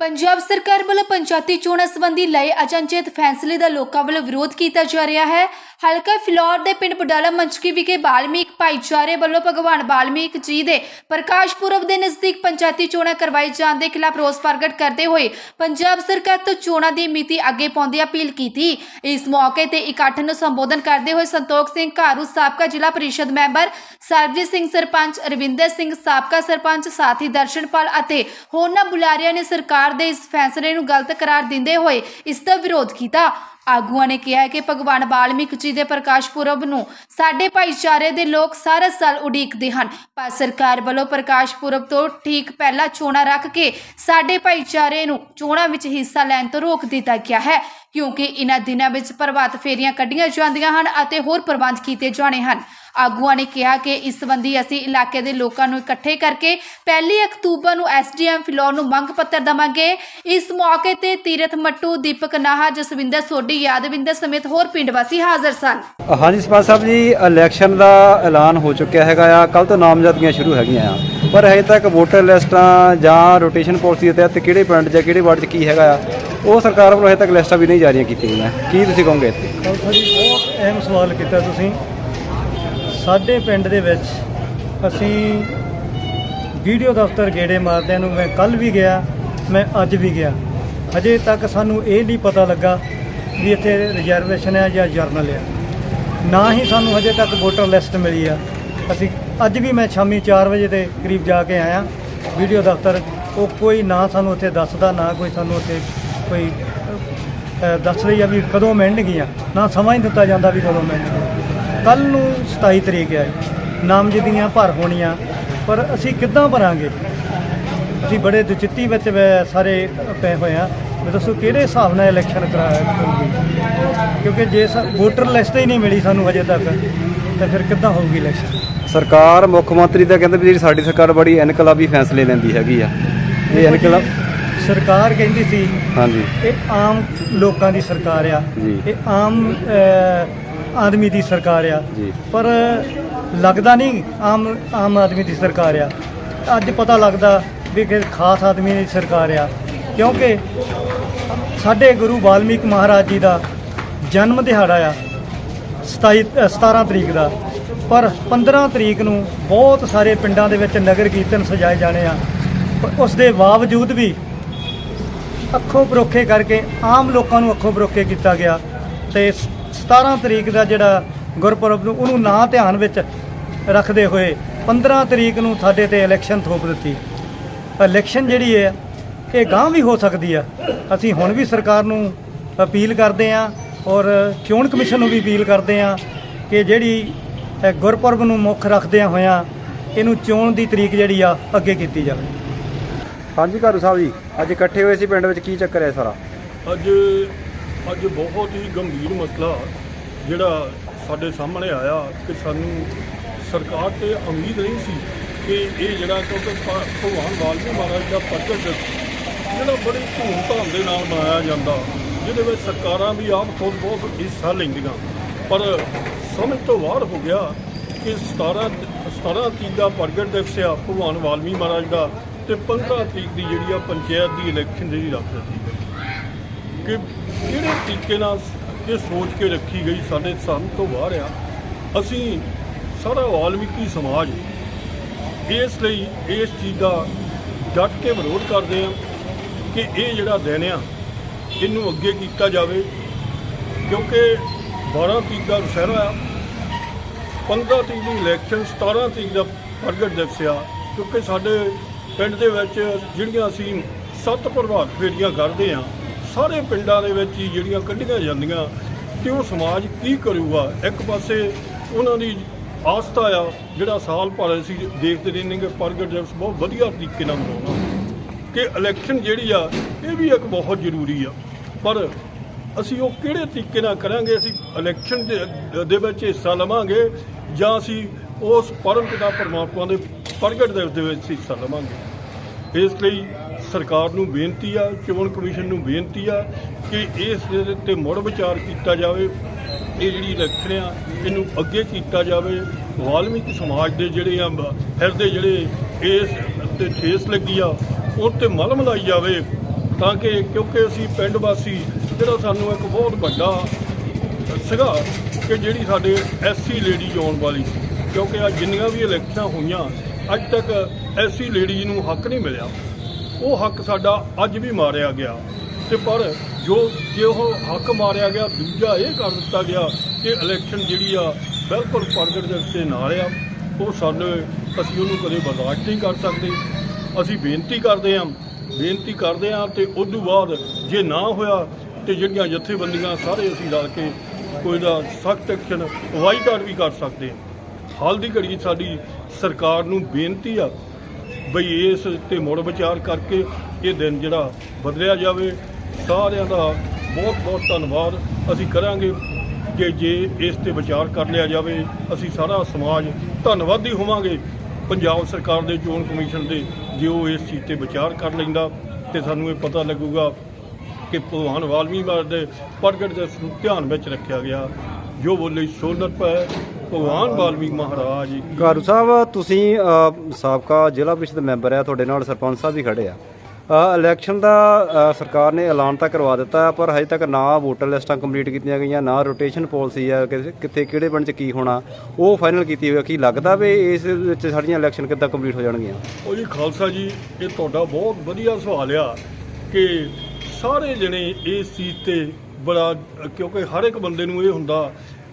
ਪੰਜਾਬ ਸਰਕਾਰ ਵੱਲੋਂ ਪੰਚਾਇਤੀ ਚੋਣਾਂ ਸੰਬੰਧੀ ਲਏ ਅਚਨਚੇਤ ਫੈਸਲੇ ਦਾ ਲੋਕਾਂ ਵੱਲੋਂ ਵਿਰੋਧ ਕੀਤਾ ਜਾ ਰਿਹਾ ਹੈ। ਹਲਕਾ ਫਿਲੌਰ ਦੇ ਪਿੰਡ ਬਡਾਲਾ ਮੰਚਕੀ ਵਿਖੇ ਬਾਲਮੀਕ ਭਾਈਚਾਰੇ ਵੱਲੋਂ ਭਗਵਾਨ ਬਾਲਮੀਕ ਜੀ ਦੇ ਪ੍ਰਕਾਸ਼ ਪੁਰਬ ਦੇ ਨਜ਼ਦੀਕ ਪੰਚਾਇਤੀ ਚੋਣਾਂ ਕਰਵਾਈ ਜਾਣ ਦੇ ਖਿਲਾਫ ਰੋਸ ਪ੍ਰਗਟ ਕਰਦੇ ਹੋਏ ਪੰਜਾਬ ਸਰਕਾਰ ਤੋਂ ਚੋਣਾਂ ਦੀ ਮਿਤੀ ਅੱਗੇ ਪਾਉਂਦੀ ਅਪੀਲ ਕੀਤੀ। ਇਸ ਮੌਕੇ ਤੇ ਇਕੱਠ ਨੂੰ ਸੰਬੋਧਨ ਕਰਦੇ ਹੋਏ ਸੰਤੋਖ ਸਿੰਘ ਘਾਰੂ, ਸਾਬਕਾ ਜ਼ਿਲ੍ਹਾ ਪਰਿਸ਼ਦ ਮੈਂਬਰ ਸਰਬਜੀਤ ਸਿੰਘ ਸਰਪੰਚ ਰਵਿੰਦਰ ਸਿੰਘ ਸਾਬਕਾ ਸਰਪੰਚ, ਸਾਥੀ ਦਰਸ਼ਨਪਾਲ ਅਤੇ ਹੋਰਨਾਂ ਬੁਲਾਰਿਆਂ ਨੇ ਸਰਕਾਰ ਦੇ ਇਸ ਫੈਸਲੇ ਨੂੰ ਗਲਤ ਕਰਾਰ ਦਿੰਦੇ ਹੋਏ ਇਸ ਦਾ ਵਿਰੋਧ ਕੀਤਾ। ਆਗੂਆਂ ਨੇ ਕਿਹਾ ਕਿ ਭਗਵਾਨ ਵਾਲਮੀਕ ਜੀ ਦੇ ਪ੍ਰਕਾਸ਼ ਪੁਰਬ ਨੂੰ ਸਾਡੇ ਭਾਈਚਾਰੇ ਦੇ ਲੋਕ ਸਾਰਾ ਸਾਲ ਉਡੀਕਦੇ ਹਨ, ਪਰ ਸਰਕਾਰ ਵੱਲੋਂ ਪ੍ਰਕਾਸ਼ ਪੁਰਬ ਤੋਂ ਠੀਕ ਪਹਿਲਾਂ ਚੋਣਾਂ ਰੱਖ ਕੇ ਸਾਡੇ ਭਾਈਚਾਰੇ ਨੂੰ ਚੋਣਾਂ ਵਿੱਚ ਹਿੱਸਾ ਲੈਣ ਤੋਂ ਰੋਕ ਦਿੱਤਾ ਗਿਆ ਹੈ, ਕਿਉਂਕਿ ਇਹਨਾਂ ਦਿਨਾਂ ਵਿੱਚ ਪ੍ਰਭਾਤ ਫੇਰੀਆਂ ਕੱਢੀਆਂ ਜਾਂਦੀਆਂ ਹਨ ਅਤੇ ਹੋਰ ਪ੍ਰਬੰਧ ਕੀਤੇ ਜਾਣੇ ਹਨ। ਆਗੂਆਂ ਨੇ ਕਿਹਾ ਕਿ ਇਸ ਸੰਬੰਧੀ ਅਸੀਂ ਇਲਾਕੇ ਦੇ ਲੋਕਾਂ ਨੂੰ ਇਕੱਠੇ ਕਰਕੇ ਪਹਿਲੀ ਅਕਤੂਬਰ ਨੂੰ ਐਸਡੀਐਮ ਫਿਲੌਰ ਨੂੰ ਮੰਗ ਪੱਤਰ ਦਵਾਂਗੇ। ਇਸ ਮੌਕੇ ਤੇ ਤੀਰਥ ਮੱਟੂ ਦੀਪਕ ਨਾਹਾ ਜਸਵਿੰਦਰ ਸੋਢੀ ਯਾਦਵਿੰਦਰ ਸਮੇਤ ਹੋਰ ਪਿੰਡ ਵਾਸੀ ਹਾਜ਼ਰ ਸਨ। ਹਾਂਜੀ ਸਰਪੰਚ ਸਾਹਿਬ ਜੀ ਇਲੈਕਸ਼ਨ ਦਾ ਐਲਾਨ ਹੋ ਚੁੱਕਿਆ ਹੈਗਾ ਆ। ਕੱਲ ਤੋਂ ਨਾਮਜ਼ਦਗੀਆਂ ਸ਼ੁਰੂ ਹੈਗੀਆਂ ਆ। ਪਰ ਹਜੇ ਤੱਕ ਵੋਟਰ ਲਿਸਟਾਂ ਜਾਂ ਰੋਟੇਸ਼ਨ ਪਾਲਿਸੀ ਦੇ ਤਹਿਤ ਕਿਹੜੇ ਪਿੰਡ 'ਚ ਕਿਹੜੇ ਵਾਰਡ 'ਚ ਕੀ ਹੈਗਾ ਆ ਉਹ ਸਰਕਾਰ ਵੱਲੋਂ ਹਜੇ ਤੱਕ ਲਿਸਟਾਂ ਵੀ ਨਹੀਂ ਜਾਰੀਆਂ ਕੀਤੀਆਂ ਗਈਆਂ। ਕੀ ਤੁਸੀਂ ਕਹੋਗੇ ਇੱਥੇ? ਜੀ ਬਹੁਤ ਅਹਿਮ ਸਵਾਲ ਕੀਤਾ ਤੁਸੀਂ। ਸਾਡੇ ਪਿੰਡ ਦੇ ਵਿੱਚ ਅਸੀਂ ਵੀਡੀਓ ਦਫ਼ਤਰ ਗੇੜੇ ਮਾਰਦਿਆਂ ਨੂੰ ਮੈਂ ਕੱਲ ਵੀ ਗਿਆ, ਮੈਂ ਅੱਜ ਵੀ ਗਿਆ। ਅਜੇ ਤੱਕ ਸਾਨੂੰ ਇਹ ਨਹੀਂ ਪਤਾ ਲੱਗਾ ਵੀ ਇੱਥੇ ਰਿਜ਼ਰਵੇਸ਼ਨ ਹੈ ਜਾਂ ਜਰਨਲ ਹੈ। ਨਾ ਹੀ ਸਾਨੂੰ ਹਜੇ ਤੱਕ ਵੋਟਰ ਲਿਸਟ ਮਿਲੀ ਆ। ਅਸੀਂ ਅੱਜ ਵੀ ਮੈਂ ਸ਼ਾਮੀ 4 ਵਜੇ ਦੇ ਕਰੀਬ ਜਾ ਕੇ ਆਇਆ। ਵੀਡੀਓ ਦਫ਼ਤਰ, ਉਹ ਕੋਈ ਨਾ ਸਾਨੂੰ ਉੱਥੇ ਦੱਸਦਾ, ਨਾ ਕੋਈ ਸਾਨੂੰ ਉੱਥੇ ਕੋਈ ਦੱਸ ਰਹੀ ਆ ਵੀ ਕਦੋਂ ਮਿਲਣਗੀਆਂ ਨਾ ਸਮਾਂ ਹੀ ਦਿੱਤਾ ਜਾਂਦਾ ਵੀ ਕਦੋਂ ਮਿਲਣਗੀਆਂ ਕੱਲ ਨੂੰ 27 ਤਰੀਕ ਹੈ। ਨਾਮਜ਼ਦਗੀਆਂ ਭਰ ਹੋਣੀਆਂ ਪਰ ਅਸੀਂ ਕਿੱਦਾਂ ਭਰਾਂਗੇ? ਅਸੀਂ ਬੜੇ ਦੁਚਿੱਤੀ ਵਿੱਚ ਸਾਰੇ ਪਏ ਹੋਏ ਆ ਵੀ ਦੱਸੋ ਕਿਹੜੇ ਹਿਸਾਬ ਨਾਲ ਇਲੈਕਸ਼ਨ ਕਰਾਇਆ ਕਰੂਗੀ ਕਿਉਂਕਿ ਜੇ ਵੋਟਰ ਲਿਸਟ ਹੀ ਨਹੀਂ ਮਿਲੀ ਸਾਨੂੰ ਹਜੇ ਤੱਕ ਤਾਂ ਫਿਰ ਕਿੱਦਾਂ ਹੋਊਗੀ ਇਲੈਕਸ਼ਨ ਸਰਕਾਰ ਮੁੱਖ ਮੰਤਰੀ ਦਾ ਕਹਿੰਦੇ ਵੀ ਜਿਹੜੀ ਸਾਡੀ ਸਰਕਾਰ ਬੜੀ ਇਨਕਲਾਬੀ ਫੈਸਲੇ ਲੈਂਦੀ ਹੈਗੀ ਆ। ਇਹ ਇਨਕਲਾਬ ਸਰਕਾਰ ਕਹਿੰਦੀ ਸੀ ਹਾਂਜੀ। ਇਹ ਆਮ ਲੋਕਾਂ ਦੀ ਸਰਕਾਰ ਆ। ਇਹ ਆਮ ਆਦਮੀ ਦੀ ਸਰਕਾਰ ਆ। ਜੀ। ਪਰ ਲੱਗਦਾ ਨਹੀਂ ਆਮ ਆਮ ਆਦਮੀ ਦੀ ਸਰਕਾਰ ਆ। ਅੱਜ ਪਤਾ ਲੱਗਦਾ ਵੀ ਕਿ ਖਾਸ ਆਦਮੀ ਦੀ ਸਰਕਾਰ ਆ। ਕਿਉਂਕਿ ਸਾਡੇ ਗੁਰੂ ਵਾਲਮੀਕ ਮਹਾਰਾਜ ਜੀ ਦਾ ਜਨਮ ਦਿਹਾੜਾ ਆ 27 ਅ, 17 ਤਰੀਕ ਦਾ। ਪਰ 15 ਤਰੀਕ ਨੂੰ ਬਹੁਤ ਸਾਰੇ ਪਿੰਡਾਂ ਦੇ ਵਿੱਚ ਨਗਰ ਕੀਰਤਨ ਸਜਾਏ ਜਾਣੇ ਆ। ਪਰ ਉਸ ਦੇ ਬਾਵਜੂਦ ਵੀ ਅੱਖੋਂ ਪਰੋਖੇ ਕਰਕੇ ਆਮ ਲੋਕਾਂ ਨੂੰ ਅੱਖੋਂ ਪਰੋਖੇ ਕੀਤਾ ਗਿਆ ਤੇ 17 ਤਰੀਕ ਦਾ ਜਿਹੜਾ ਗੁਰਪੁਰਬ ਨੂੰ ਉਹਨੂੰ ਨਾ ਧਿਆਨ ਵਿੱਚ ਰੱਖਦੇ ਹੋਏ 15 ਤਰੀਕ ਨੂੰ ਸਾਡੇ ਤੇ ਇਲੈਕਸ਼ਨ ਥੋਪ ਦਿੱਤੀ। ਇਲੈਕਸ਼ਨ ਜਿਹੜੀ ਹੈ ਇਹ ਗਾਂ ਵੀ ਹੋ ਸਕਦੀ ਆ। ਅਸੀਂ ਹੁਣ ਵੀ ਸਰਕਾਰ ਨੂੰ ਅਪੀਲ ਕਰਦੇ ਆ ਔਰ ਚੋਣ ਕਮਿਸ਼ਨ ਨੂੰ ਵੀ ਅਪੀਲ ਕਰਦੇ ਆ ਕਿ ਜਿਹੜੀ ਗੁਰਪੁਰਬ ਨੂੰ ਮੁੱਖ ਰੱਖਦਿਆਂ ਹੋਇਆਂ ਇਹਨੂੰ ਚੋਣ ਦੀ ਤਰੀਕ ਜਿਹੜੀ ਆ ਅੱਗੇ ਕੀਤੀ ਜਾਵੇ। ਹਾਂਜੀ ਘਾਰੂ ਸਾਹਿਬ ਜੀ ਅੱਜ ਇਕੱਠੇ ਹੋਏ ਸੀ ਪਿੰਡ ਵਿੱਚ ਕੀ ਚੱਕਰ ਹੈ ਸਾਰਾ? ਅੱਜ ਅੱਜ ਬਹੁਤ ਹੀ ਗੰਭੀਰ ਮਸਲਾ ਜਿਹੜਾ ਸਾਡੇ ਸਾਹਮਣੇ ਆਇਆ ਕਿ ਸਾਨੂੰ ਸਰਕਾਰ ਤੇ ਉਮੀਦ ਨਹੀਂ ਸੀ ਕਿ ਇਹ ਜਿਹੜਾ ਕਿਉਂਕਿ ਭਗਵਾਨ ਵਾਲਮੀਕ ਮਹਾਰਾਜ ਦਾ ਪ੍ਰਗਟ ਦਿਵਸ ਜਿਹੜਾ ਬੜੀ ਧੂਮਧਾਮ ਦੇ ਨਾਲ ਮਨਾਇਆ ਜਾਂਦਾ, ਜਿਹਦੇ ਵਿੱਚ ਸਰਕਾਰਾਂ ਵੀ ਆਪ ਖੁਦ ਬਹੁਤ ਹਿੱਸਾ ਲੈਂਦੀਆਂ। ਪਰ ਸਮਝ ਤੋਂ ਬਾਹਰ ਹੋ ਗਿਆ ਕਿ 17 17 ਤਰੀਕ ਦਾ ਪ੍ਰਗਟ ਦਿਵਸ ਆ, ਭਗਵਾਨ ਵਾਲਮੀਕ ਮਹਾਰਾਜ ਦਾ, ਤੇ 15 ਤਰੀਕ ਦੀ ਜਿਹੜੀ ਆ ਪੰਚਾਇਤ ਦੀ ਇਲੈਕਸ਼ਨ ਜਿਹੜੀ ਰੱਖ ਦਿੱਤੀ ਗਈ। ਕਿ ਕਿਹੜੇ ਤਰੀਕੇ ਨਾਲ ਇਹ ਸੋਚ ਕੇ ਰੱਖੀ ਗਈ ਸਾਡੇ ਸੰਨ ਤੋਂ ਬਾਹਰ ਆ। ਅਸੀਂ ਸਾਰਾ ਵਾਲਮੀਕੀ ਸਮਾਜ ਇਸ ਲਈ ਇਸ ਚੀਜ਼ ਦਾ ਡਟ ਕੇ ਵਿਰੋਧ ਕਰਦੇ ਆ ਕਿ ਇਹ ਜਿਹੜਾ ਦਿਨ ਆ, ਇਹਨੂੰ ਅੱਗੇ ਕੀਤਾ ਜਾਵੇ। ਕਿਉਂਕਿ 12 ਤਰੀਕ ਦਾ ਦੁਸਹਿਰਾ ਆ 15 ਤਰੀਕ ਦੀ ਇਲੈਕਸ਼ਨ 17 ਤਰੀਕ ਦਾ ਪ੍ਰਗਟ ਦਿਵਸ ਆ। ਕਿਉਂਕਿ ਸਾਡੇ ਪਿੰਡ ਦੇ ਵਿੱਚ ਜਿਹੜੀਆਂ ਅਸੀਂ ਸੱਤ ਪ੍ਰਭਾਤ ਫੇਰੀਆਂ ਕਰਦੇ ਆ ਸਾਰੇ ਪਿੰਡਾਂ ਦੇ ਵਿੱਚ ਹੀ ਜਿਹੜੀਆਂ ਕੱਢੀਆਂ ਜਾਂਦੀਆਂ, ਕਿ ਉਹ ਸਮਾਜ ਕੀ ਕਰੂਗਾ? ਇੱਕ ਪਾਸੇ ਉਹਨਾਂ ਦੀ ਆਸਥਾ ਆ, ਜਿਹੜਾ ਸਾਲ ਭਰ ਅਸੀਂ ਦੇਖਦੇ ਰਹਿੰਦੇ ਕਿ ਪ੍ਰਗਟ ਦਿਵਸ ਬਹੁਤ ਵਧੀਆ ਤਰੀਕੇ ਨਾਲ ਮਨਾਉਣਾ। ਕਿ ਇਲੈਕਸ਼ਨ ਜਿਹੜੀ ਆ, ਇਹ ਵੀ ਇੱਕ ਬਹੁਤ ਜ਼ਰੂਰੀ ਆ। ਪਰ ਅਸੀਂ ਉਹ ਕਿਹੜੇ ਤਰੀਕੇ ਨਾਲ ਕਰਾਂਗੇ? ਅਸੀਂ ਇਲੈਕਸ਼ਨ ਦੇ ਦੇ ਵਿੱਚ ਹਿੱਸਾ ਲਵਾਂਗੇ ਜਾਂ ਅਸੀਂ ਉਸ ਪਰਮ ਪਿਤਾ ਪਰਮਾਤਮਾ ਦੇ ਪ੍ਰਗਟ ਦਿਵਸ ਦੇ ਵਿੱਚ ਹਿੱਸਾ ਲਵਾਂਗੇ? ਇਸ ਲਈ ਸਰਕਾਰ ਨੂੰ ਬੇਨਤੀ ਆ, ਚੋਣ ਕਮਿਸ਼ਨ ਨੂੰ ਬੇਨਤੀ ਆ ਕਿ ਇਸ ਦੇ ਤੇ ਮੁੜ ਵਿਚਾਰ ਕੀਤਾ ਜਾਵੇ। ਇਹ ਜਿਹੜੀ ਇਲੈਕਸ਼ਨ ਆ, ਇਹਨੂੰ ਅੱਗੇ ਕੀਤਾ ਜਾਵੇ। ਵਾਲਮੀਕ ਸਮਾਜ ਦੇ ਜਿਹੜੇ ਆ ਹਿਰਦੇ ਜਿਹੜੇ ਇਸ ਤੇ ਠੇਸ ਲੱਗੀ ਆ, ਉਹ ਤੇ ਮਲਮ ਲਾਈ ਜਾਵੇ ਤਾਂ ਕਿ ਕਿਉਂਕਿ ਅਸੀਂ ਪਿੰਡ ਵਾਸੀ, ਜਿਹੜਾ ਸਾਨੂੰ ਇੱਕ ਬਹੁਤ ਵੱਡਾ ਸੀਗਾ ਕਿ ਜਿਹੜੀ ਸਾਡੇ ਐਸਸੀ ਲੇਡੀ ਆਉਣ ਵਾਲੀ ਸੀ। ਕਿਉਂਕਿ ਆ ਜਿੰਨੀਆਂ ਵੀ ਇਲੈਕਸ਼ਨਾਂ ਹੋਈਆਂ, ਅੱਜ ਤੱਕ ਐਸਸੀ ਲੇਡੀ ਨੂੰ ਹੱਕ ਨਹੀਂ ਮਿਲਿਆ। ਉਹ ਹੱਕ ਸਾਡਾ ਅੱਜ ਵੀ ਮਾਰਿਆ ਗਿਆ। ਤੇ ਪਰ ਜੋ ਜੇ ਉਹ ਹੱਕ ਮਾਰਿਆ ਗਿਆ, ਦੂਜਾ ਇਹ ਕਰ ਦਿੱਤਾ ਗਿਆ ਕਿ ਇਲੈਕਸ਼ਨ ਜਿਹੜੀ ਆ, ਬਿਲਕੁਲ ਪ੍ਰਗਟ ਦੇ ਉੱਤੇ ਨਾਲ ਆ ਉਹ ਸਾਨੂੰ, ਅਸੀਂ ਉਹਨੂੰ ਕਦੇ ਬਰਦਾਸ਼ਤ ਨਹੀਂ ਕਰ ਸਕਦੇ। ਅਸੀਂ ਬੇਨਤੀ ਕਰਦੇ ਹਾਂ, ਬੇਨਤੀ ਕਰਦੇ ਹਾਂ ਤੇ ਉਸ ਤੋਂ ਬਾਅਦ ਜੇ ਨਾ ਹੋਇਆ ਤੇ ਜਿਹੜੀਆਂ ਜਥੇਬੰਦੀਆਂ ਸਾਰੇ ਅਸੀਂ ਰਲ ਕੇ ਕੋਈ ਦਾ ਸਖਤ ਐਕਸ਼ਨ ਵਾਈਕਾਟ ਵੀ ਕਰ ਸਕਦੇ ਹਾਂ। ਹਾਲ ਦੀ ਘੜੀ ਸਾਡੀ ਸਰਕਾਰ ਨੂੰ ਬੇਨਤੀ ਆ ਬਈ ਇਸ ਤੇ ਮੁੜ ਵਿਚਾਰ ਕਰਕੇ ਇਹ ਦਿਨ ਜਿਹੜਾ ਬਦਲਿਆ ਜਾਵੇ, ਸਾਰਿਆਂ ਦਾ ਬਹੁਤ ਬਹੁਤ ਧੰਨਵਾਦ। ਅਸੀਂ ਕਰਾਂਗੇ ਕਿ ਜੇ ਇਸ ਤੇ ਵਿਚਾਰ ਕਰ ਲਿਆ ਜਾਵੇ, ਅਸੀਂ ਸਾਰਾ ਸਮਾਜ ਧੰਨਵਾਦੀ ਹੋਵਾਂਗੇ। ਪੰਜਾਬ ਸਰਕਾਰ ਦੇ ਚੋਣ ਕਮਿਸ਼ਨ ਦੇ ਜੇ ਉਹ ਇਸ ਚੀਜ਼ ਤੇ ਵਿਚਾਰ ਕਰ ਲੈਂਦਾ, ਤੇ ਸਾਨੂੰ ਇਹ ਪਤਾ ਲੱਗੂਗਾ ਕਿ ਭਗਵਾਨ ਵਾਲਮੀਕ ਦੇ ਪ੍ਰਗਟ ਦੇ ਨੂੰ ਧਿਆਨ ਵਿੱਚ ਰੱਖਿਆ ਗਿਆ। ਜੋ ਬੋਲੇ ਸੋਨਤ ਪੈ ਭਗਵਾਨ ਵਾਲਮੀਕ ਮਹਾਰਾਜ ਕੀ ਕਾਰੂ ਸਾਹਿਬ ਤੁਸੀਂ ਅ, ਸਾਬਕਾ ਜ਼ਿਲ੍ਹਾ ਪ੍ਰੀਸ਼ਦ ਮੈਂਬਰ ਆ ਤੁਹਾਡੇ ਨਾਲ ਸਰਪੰਚ ਸਾਹਿਬ ਵੀ ਖੜੇ ਆ। ਅ, ਇਲੈਕਸ਼ਨ ਦਾ ਅ, ਸਰਕਾਰ ਨੇ ਐਲਾਨ ਤਾਂ ਕਰਵਾ ਦਿੱਤਾ ਹੈ, ਪਰ ਹਜੇ ਤੱਕ ਨਾ ਵੋਟਰ ਲਿਸਟਾਂ ਕੰਪਲੀਟ ਕੀਤੀਆਂ ਗਈਆਂ ਨਾ ਰੋਟੇਸ਼ਨ ਪਾਲਿਸੀ ਆ ਕਿ- ਕਿੱਥੇ ਕਿਹੜੇ ਪਿੰਡ 'ਚ ਕੀ ਹੋਣਾ ਉਹ ਫਾਈਨਲ ਕੀਤੀ ਹੋਈ ਆ। ਕੀ ਲੱਗਦਾ ਵੀ ਇਸ ਵਿੱਚ ਸਾਡੀਆਂ ਇਲੈਕਸ਼ਨ ਕਿੱਦਾਂ ਕੰਪਲੀਟ ਹੋ ਜਾਣਗੀਆਂ? ਉਹ ਜੀ ਖਾਲਸਾ ਜੀ ਇਹ ਤੁਹਾਡਾ ਬਹੁਤ ਵਧੀਆ ਸਵਾਲ ਆ ਕਿ ਸਾਰੇ ਜਣੇ ਇਸ ਚੀਜ਼ ਤੇ ਬੜਾ ਕਿਉਂਕਿ ਹਰ ਇੱਕ ਬੰਦੇ ਨੂੰ ਇਹ ਹੁੰਦਾ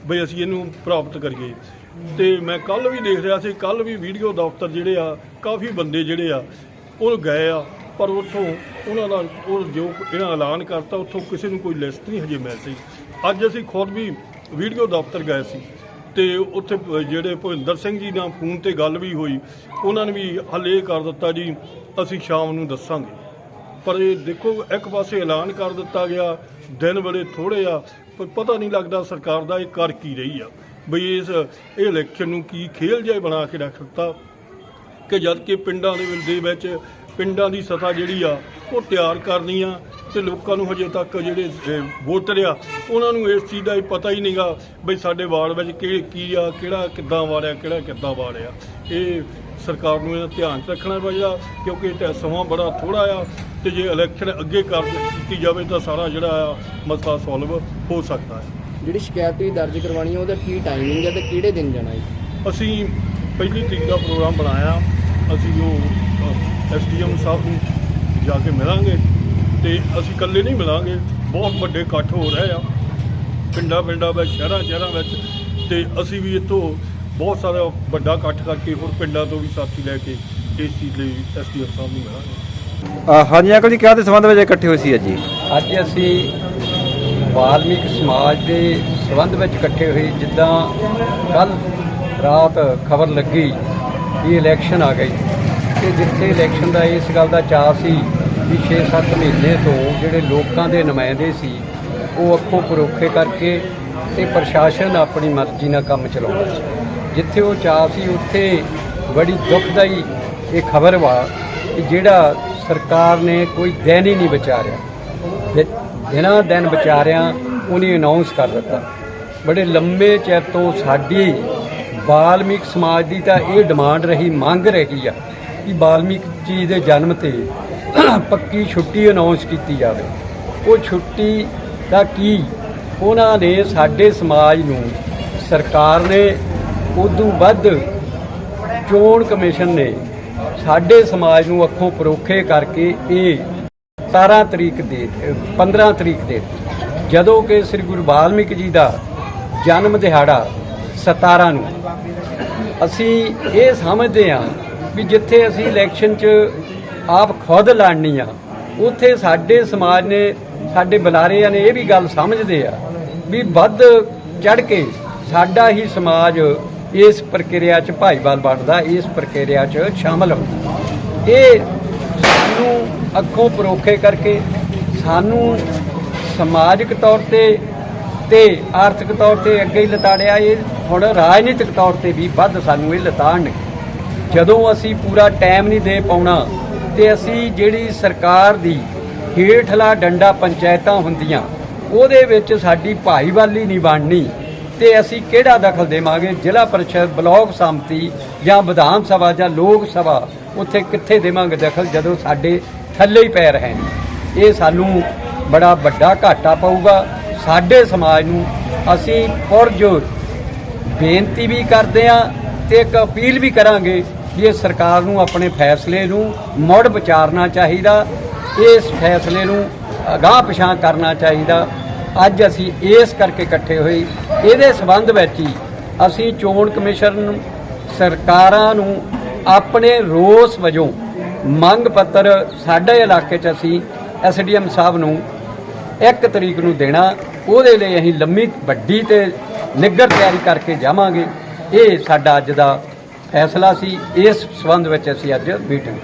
ਬਈ ਅਸੀਂ ਇਹਨੂੰ ਪ੍ਰਾਪਤ ਕਰੀਏ। ਤੇ ਮੈਂ ਕੱਲ ਵੀ ਦੇਖ ਰਿਹਾ ਸੀ, ਕੱਲ ਵੀ ਵੀਡੀਓ ਦਫ਼ਤਰ ਜਿਹੜੇ ਆ, ਕਾਫੀ ਬੰਦੇ ਜਿਹੜੇ ਆ, ਉਹ ਗਏ ਆ, ਪਰ ਉੱਥੋਂ ਉਹਨਾਂ ਦਾ ਉਹ ਜੋ ਇਹਨਾਂ ਐਲਾਨ ਕਰਤਾ, ਉੱਥੋਂ ਕਿਸੇ ਨੂੰ ਕੋਈ ਲਿਸਟ ਨਹੀਂ ਹਜੇ ਮਿਲ ਸਕੀ ਅੱਜ ਅਸੀਂ ਖੁਦ ਵੀ ਵੀਡੀਓ ਦਫ਼ਤਰ ਗਏ ਸੀ ਤੇ ਉੱਥੇ ਜਿਹੜੇ ਭੁਪਿੰਦਰ ਸਿੰਘ ਜੀ ਨਾਲ ਫੋਨ ਤੇ ਗੱਲ ਵੀ ਹੋਈ, ਉਹਨਾਂ ਨੇ ਵੀ ਹੱਲੇ ਕਰ ਦਿੱਤਾ ਜੀ, ਅਸੀਂ ਸ਼ਾਮ ਨੂੰ ਦੱਸਾਂਗੇ। ਪਰ ਇਹ ਦੇਖੋ, ਇੱਕ ਪਾਸੇ ਐਲਾਨ ਕਰ ਦਿੱਤਾ ਗਿਆ, ਦਿਨ ਬੜੇ ਥੋੜੇ ਆ ਪਰ ਪਤਾ ਨਹੀਂ ਲੱਗਦਾ ਸਰਕਾਰ ਦਾ ਇਹ ਕਰ ਕੀ ਰਹੀ ਆ। ਬਈ ਇਸ, ਇਹ ਇਲੈਕਸ਼ਨ ਨੂੰ ਕੀ ਖੇਲ ਜਿਹਾ ਬਣਾ ਕੇ ਰੱਖ ਦਿੱਤਾ। ਕਿ ਜਦ ਕਿ ਪਿੰਡਾਂ ਦੇ ਵਿੱਚ- ਪਿੰਡਾਂ ਦੀ ਸਤਾ ਜਿਹੜੀ ਆ, ਉਹ ਤਿਆਰ ਕਰਨੀ ਆ ਤੇ ਲੋਕਾਂ ਨੂੰ ਹਜੇ ਤੱਕ ਜਿਹੜੇ ਵੋਟਰ ਆ ਉਹਨਾਂ ਨੂੰ ਇਸ ਚੀਜ਼ ਦਾ ਹੀ ਪਤਾ ਹੀ ਨਹੀਂਗਾ ਬਈ ਸਾਡੇ ਵਾਰਡ ਵਿੱਚ ਕੀ ਕੀ ਆ, ਕਿਹੜਾ ਕਿੱਦਾਂ ਵਾਰਿਆ, ਕਿਹੜਾ ਕਿੱਦਾਂ ਵਾਰਿਆ। ਇਹ ਸਰਕਾਰ ਨੂੰ ਇਹਦਾ ਧਿਆਨ 'ਚ ਰੱਖਣਾ ਚਾਹੀਦਾ ਕਿਉਂਕਿ ਇਹ ਸਮਾਂ ਬੜਾ ਥੋੜਾ ਆ ਤੇ ਜੇ ਇਲੈਕਸ਼ਨ ਅੱਗੇ ਕਰ ਦਿੱਤੀ ਜਾਵੇ ਤਾਂ ਸਾਰਾ ਜਿਹੜਾ ਆ ਮਸਲਾ ਸੋਲਵ ਹੋ ਸਕਦਾ ਹੈ। ਜਿਹੜੀ ਸ਼ਿਕਾਇਤ ਤੁਸੀਂ ਦਰਜ ਕਰਵਾਉਣੀ ਹੈ ਉਹਦਾ ਕੀ ਟਾਈਮਿੰਗ ਹੈ ਤੇ ਕਿਹੜੇ ਦਿਨ ਜਾਣਾ ਹੈ? ਅਸੀਂ ਪਹਿਲੀ ਤਰੀਕ ਦਾ ਪ੍ਰੋਗਰਾਮ ਬਣਾਇਆ ਅਸੀਂ ਉਹ ਐਸਡੀਐਮ ਸਾਹਿਬ ਨੂੰ ਜਾ ਕੇ ਮਿਲਾਂਗੇ ਤੇ ਅਸੀਂ ਇਕੱਲੇ ਨਹੀਂ ਮਿਲਾਂਗੇ ਬਹੁਤ ਵੱਡੇ ਇਕੱਠ ਹੋ ਰਹੇ ਆ। ਪਿੰਡਾਂ ਪਿੰਡਾਂ ਵਿੱਚ ਸ਼ਹਿਰਾਂ ਸ਼ਹਿਰਾਂ ਵਿੱਚ ਤੇ ਅਸੀਂ ਵੀ ਇੱਥੋਂ ਬਹੁਤ ਸਾਰਾ ਵੱਡਾ ਇਕੱਠ ਕਰਕੇ ਹੋਰ ਪਿੰਡਾਂ ਤੋਂ ਵੀ ਸਾਥੀ ਲੈ ਕੇ ਇਸ ਚੀਜ਼ ਲਈ ਐਸਡੀਐਮ ਸਾਹਿਬ ਨੂੰ ਮਿਲਾਂਗੇ। ਹਾਂਜੀ ਅੰਕਲ ਜੀ ਕਿਹਦੇ ਸੰਬੰਧ ਵਿੱਚ ਇਕੱਠੇ ਹੋਏ ਸੀ ਅੱਜ? ਜੀ ਅੱਜ ਅਸੀਂ ਵਾਲਮੀਕ ਸਮਾਜ ਦੇ ਸੰਬੰਧ ਵਿੱਚ ਇਕੱਠੇ ਹੋਏ ਜਿੱਦਾਂ ਕੱਲ ਰਾਤ ਖਬਰ ਲੱਗੀ ਕਿ ਇਲੈਕਸ਼ਨ ਆ ਗਈ। ਤੇ ਜਿੱਥੇ ਇਲੈਕਸ਼ਨ ਦਾ ਇਸ ਗੱਲ ਦਾ ਚਾਅ ਸੀ ਕਿ 6-7 ਮਹੀਨੇ ਤੋਂ ਜਿਹੜੇ ਲੋਕਾਂ ਦੇ ਨੁਮਾਇੰਦੇ ਸੀ ਉਹ ਅੱਖੋਂ ਪਰੋਖੇ ਕਰਕੇ ਤੇ ਪ੍ਰਸ਼ਾਸਨ ਆਪਣੀ ਮਰਜ਼ੀ ਨਾਲ ਕੰਮ ਚਲਾਉਂਦਾ ਸੀ। ਜਿੱਥੇ ਉਹ ਚਾਹ ਸੀ, ਉੱਥੇ ਬੜੀ ਦੁਖਦਾਈ ਇਹ ਖਬਰ ਵਾ ਕਿ ਜਿਹੜਾ ਸਰਕਾਰ ਨੇ ਕੋਈ ਦਿਨ ਹੀ ਨਹੀਂ ਵਿਚਾਰਿਆ। ਦਿਨਾਂ ਦਿਨ ਵਿਚਾਰਿਆਂ ਉਹਨੇ ਅਨਾਉਂਸ ਕਰ ਦਿੱਤਾ। ਬੜੇ ਲੰਮੇ ਚਿਰ ਤੋਂ ਸਾਡੀ ਬਾਲਮੀਕ ਸਮਾਜ ਦੀ ਤਾਂ ਇਹ ਡਿਮਾਂਡ ਰਹੀ, ਮੰਗ ਰਹੀ ਆ ਕਿ ਬਾਲਮੀਕ ਜੀ ਦੇ ਜਨਮ ਤੇ ਪੱਕੀ ਛੁੱਟੀ ਅਨਾਉਂਸ ਕੀਤੀ ਜਾਵੇ। ਉਹ ਛੁੱਟੀ ਦਾ ਕੀ? ਉਹਨਾਂ ਨੇ ਸਾਡੇ ਸਮਾਜ ਨੂੰ, ਸਰਕਾਰ ਨੇ ਉਦੋਂ ਵੱਧ ਚੋਣ ਕਮਿਸ਼ਨ ਨੇ ਸਾਡੇ ਸਮਾਜ ਨੂੰ ਅੱਖੋਂ ਪਰੋਖੇ ਕਰਕੇ ਇਹ 17 ਤਰੀਕ ਦੇ 15 ਤਰੀਕ ਦੇ ਜਦੋਂ ਕਿ ਸ੍ਰੀ ਗੁਰੂ ਵਾਲਮੀਕ ਜੀ ਦਾ ਜਨਮ ਦਿਹਾੜਾ 17 ਨੂੰ, ਅਸੀਂ ਇਹ ਸਮਝਦੇ ਹਾਂ ਵੀ ਜਿੱਥੇ ਅਸੀਂ ਇਲੈਕਸ਼ਨ 'ਚ ਆਪ ਖੁਦ ਲੜਨੀ ਆ, ਉੱਥੇ ਸਾਡੇ ਸਮਾਜ ਨੇ, ਸਾਡੇ ਬੁਲਾਰਿਆਂ ਨੇ ਇਹ ਵੀ ਗੱਲ ਸਮਝਦੇ ਆ ਵੀ ਵੱਧ ਚੜ ਕੇ ਸਾਡਾ ਹੀ ਸਮਾਜ ਇਸ ਪ੍ਰਕਿਰਿਆ 'ਚ ਭਾਈਵਾਲ ਬਣਦਾ, ਇਸ ਪ੍ਰਕਿਰਿਆ 'ਚ ਸ਼ਾਮਲ ਹੁੰਦਾ। ਇਹ ਸਾਨੂੰ ਅੱਖੋਂ ਪਰੋਖੇ ਕਰਕੇ, ਸਾਨੂੰ ਸਮਾਜਿਕ ਤੌਰ ਤੇ ਤੇ ਆਰਥਿਕ ਤੌਰ ਤੇ ਅੱਗੇ ਹੀ ਲਤਾੜਿਆ। ਇਹ ਹੁਣ ਰਾਜਨੀਤਿਕ ਤੌਰ ਤੇ ਵੀ ਵੱਧ ਸਾਨੂੰ ਇਹ ਲਤਾੜਨ ਜਦੋਂ ਅਸੀਂ ਪੂਰਾ ਟਾਈਮ ਨਹੀਂ ਦੇ ਪਾਉਣਾ, ਤੇ ਅਸੀਂ ਜਿਹੜੀ ਸਰਕਾਰ ਦੀ ਹੇਠਲਾ ਡੰਡਾ ਪੰਚਾਇਤਾਂ ਹੁੰਦੀਆਂ, ਉਹਦੇ ਵਿੱਚ ਸਾਡੀ ਭਾਈਵਾਲੀ ਨਹੀਂ ਬਣਨੀ। ਤੇ ਅਸੀਂ ਕਿਹੜਾ ਦਖਲ ਦੇਵਾਂਗੇ? ਜ਼ਿਲ੍ਹਾ ਪਰਿਸ਼ਦ, ਬਲਾਕ ਸੰਮਤੀ ਜਾਂ ਵਿਧਾਨ ਸਭਾ ਜਾਂ ਲੋਕ ਸਭਾ, ਉੱਥੇ ਕਿੱਥੇ ਦੇਵਾਂਗੇ ਦਖਲ ਜਦੋਂ ਸਾਡੇ ਥੱਲੇ ਹੀ ਪੈ ਰਹੇ ਨੇ? ਇਹ ਸਾਨੂੰ ਬੜਾ ਵੱਡਾ ਘਾਟਾ ਪਊਗਾ। ਸਾਡੇ ਸਮਾਜ ਨੂੰ ਅਸੀਂ ਪੁਰਜੋਰ ਬੇਨਤੀ ਵੀ ਕਰਦੇ ਆ ਤੇ ਇੱਕ ਅਪੀਲ ਵੀ ਕਰਾਂਗੇ ਕਿ ਇਹ ਸਰਕਾਰ ਨੂੰ ਆਪਣੇ ਫੈਸਲੇ ਨੂੰ ਮੁੜ ਵਿਚਾਰਨਾ ਚਾਹੀਦਾ। ਇਸ ਫੈਸਲੇ ਨੂੰ ਅਗਾਹ ਪਛਾਣ ਕਰਨਾ ਚਾਹੀਦਾ। ਅੱਜ ਅਸੀਂ ਇਸ ਕਰਕੇ ਇਕੱਠੇ ਹੋਏ। ਇਹਦੇ ਸਬੰਧ ਵਿੱਚ ਹੀ ਅਸੀਂ ਚੋਣ ਕਮਿਸ਼ਨ ਨੂੰ ਸਰਕਾਰਾਂ ਨੂੰ ਆਪਣੇ ਰੋਸ ਵਜੋਂ ਮੰਗ ਪੱਤਰ ਸਾਡੇ ਇਲਾਕੇ 'ਚ ਅਸੀਂ ਐਸਡੀਐਮ ਸਾਹਿਬ ਨੂੰ ਇੱਕ ਤਰੀਕ ਨੂੰ ਦੇਣਾ। ਉਹਦੇ ਲਈ ਅਸੀਂ ਲੰਮੀ ਵੱਡੀ ਤੇ ਨਿੱਘਰ ਤਿਆਰੀ ਕਰਕੇ ਜਾਵਾਂਗੇ। ਇਹ ਸਾਡਾ ਅੱਜ ਦਾ ਫੈਸਲਾ ਸੀ। ਇਸ ਸਬੰਧ ਵਿੱਚ ਅਸੀਂ ਅੱਜ ਮੀਟਿੰਗ